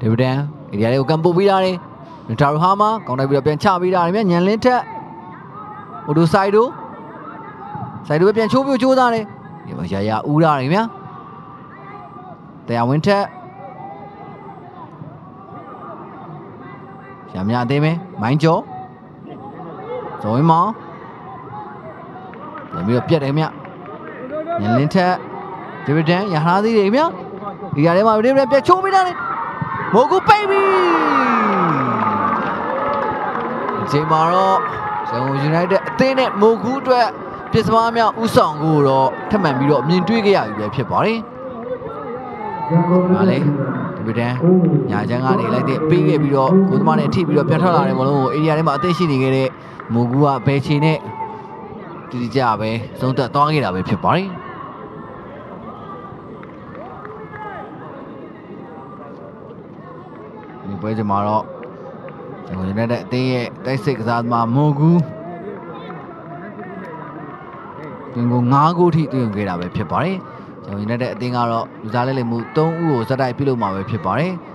ဒေဗဒန်ဧရိယာလေးကိုကန်ပို့ပေးထားတယ်နတာရူဟာမာကောင်းတိုက်ပြီးတော့ပြန်ချပေးထားတယ်မြညန်လင်းထက်အိုဒိုဆိုင်ဒိုဆိုင်ဒိုပဲပြန်ချိုးပြချိုးသားတယ်ဒီမှာရာရာဦးထားတယ်မြတရားဝင်းထက်ရမြသေးမယ်မိုင်းကျော်ဇော်ဝင်းမောင်ပြန်ပြီးတော့ပြတ်တယ်မြညန်လင်းထက်ဒေဗဒန်ရထားသေးတယ်မြဒီရထဲမှာဒေဗဒန်ပြန်ချိုးပေးထားတယ် မိုကူပိတ်ပြီအချိန်မှာတော့ရန်ကုန် United အသင်းနဲ့မိုကူအတွက်ပြစ်စမားများဥဆောင်ကိုတော့ထပ်မံပြီးတော့မြင်တွေ့ကြရပြီပဲဖြစ်ပါတယ်။ဟာလေဒီပဒန်ညာချမ်းကနေလိုက်တဲ့ပေးခဲ့ပြီးတော့ကိုသမားနဲ့ထိပြီးတော့ပြန်ထွက်လာတယ်မလို့အေရီယာထဲမှာအသင်းရှိနေခဲ့တဲ့မိုကူကဘယ်ချိန်နဲ့တည်ကြပဲသုံးသက်သွားခဲ့တာပဲဖြစ်ပါတယ်။ ဒီပွဲချိန်မှာတော့ကျွန်တော်ရတဲ့အသင်းရဲ့တိုက်စစ်ကစားသမားမွန်ကူတွင်ကို9ဂိုးထိတွင်ခဲ့တာပဲဖြစ်ပါတယ်ကျွန်တော်ရတဲ့အသင်းကတော့လူစားလဲလေမှု3ဦးကိုဇက်တိုက်ပြုတ်လို့မှာပဲဖြစ်ပါတယ်